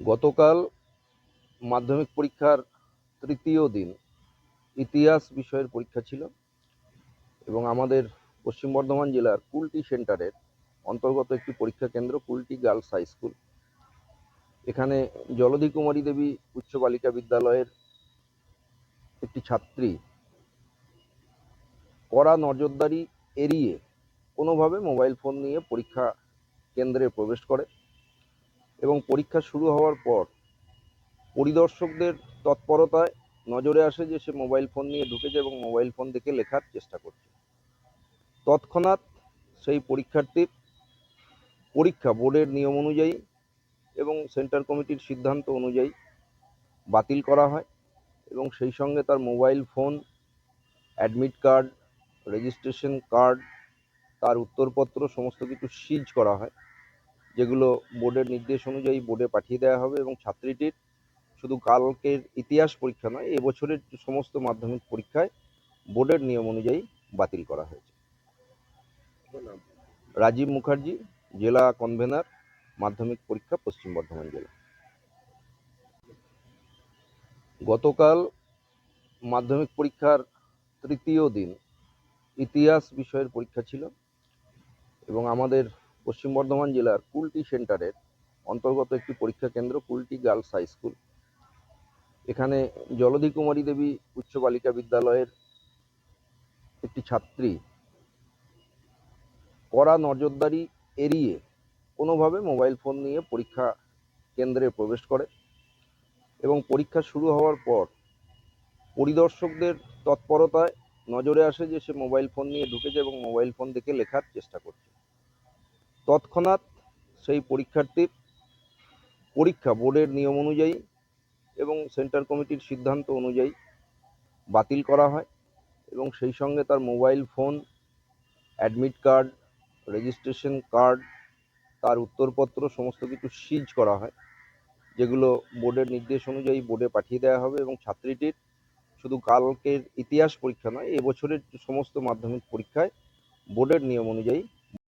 গতকাল মাধ্যমিক পরীক্ষার তৃতীয় দিন ইতিহাস বিষয়ের পরীক্ষা ছিল এবং আমাদের পশ্চিম বর্ধমান জেলার কুলটি সেন্টারের অন্তর্গত একটি পরীক্ষা কেন্দ্র, কুলটি গার্লস হাই স্কুল। এখানে জলধি কুমারী দেবী উচ্চ বালিকা বিদ্যালয়ের একটি ছাত্রী কড়া নজরদারি এড়িয়ে কোনোভাবে মোবাইল ফোন নিয়ে পরীক্ষা কেন্দ্রে প্রবেশ করে। এবং পরীক্ষা শুরু হওয়ার পর পরিদর্শকদের তৎপরতায় নজরে আসে যে সে মোবাইল ফোন নিয়ে ঢুকেছে এবং মোবাইল ফোন দেখে লেখার চেষ্টা করছে। তৎক্ষণাৎ সেই পরীক্ষার্থীর পরীক্ষা বোর্ডের নিয়ম অনুযায়ী এবং সেন্টার কমিটির সিদ্ধান্ত অনুযায়ী বাতিল করা হয় এবং সেই সঙ্গে তার mobile phone, admit card, registration card, তার উত্তরপত্র, সমস্ত কিছু সিজ করা হয়। যেগুলো বোর্ডের নির্দেশ অনুযায়ী বোর্ডে পাঠিয়ে দেওয়া হবে এবং ছাত্রীটির শুধু কালকের ইতিহাস পরীক্ষা নয়, এবছরের সমস্ত মাধ্যমিক পরীক্ষায় বোর্ডের নিয়ম অনুযায়ী বাতিল করা হয়েছে। রাজীব মুখার্জি, জেলা কনভেনার, মাধ্যমিক পরীক্ষা, পশ্চিম বর্ধমান জেলা। গতকাল মাধ্যমিক পরীক্ষার তৃতীয় দিন ইতিহাস বিষয়ের পরীক্ষা ছিল এবং আমাদের পশ্চিম বর্ধমান জেলার কুলটি সেন্টারের অন্তর্গত একটি পরীক্ষা কেন্দ্র, কুলটি গার্লস হাই স্কুল। এখানে জলধি কুমারী দেবী উচ্চ বালিকা বিদ্যালয়ের একটি ছাত্রী কড়া নজরদারি এড়িয়ে কোনোভাবে মোবাইল ফোন নিয়ে পরীক্ষা কেন্দ্রে প্রবেশ করে এবং পরীক্ষা শুরু হওয়ার পর পরিদর্শকদের তৎপরতায় নজরে আসে যে সে মোবাইল ফোন নিয়ে ঢুকেছে এবং মোবাইল ফোন দেখে লেখার চেষ্টা করছে। তৎক্ষণাৎ সেই পরীক্ষার্থীর পরীক্ষা বোর্ডের নিয়ম অনুযায়ী এবং সেন্টার কমিটির সিদ্ধান্ত অনুযায়ী বাতিল করা হয় এবং সেই সঙ্গে তার mobile phone, admit card, registration card, তার উত্তরপত্র সমস্ত কিছু সিজ করা হয়, যেগুলো বোর্ডের নির্দেশ অনুযায়ী বোর্ডে পাঠিয়ে দেওয়া হবে এবং ছাত্রীটির শুধু কালকের ইতিহাস পরীক্ষা নয়, এবছরের সমস্ত মাধ্যমিক পরীক্ষায় বোর্ডের নিয়ম অনুযায়ী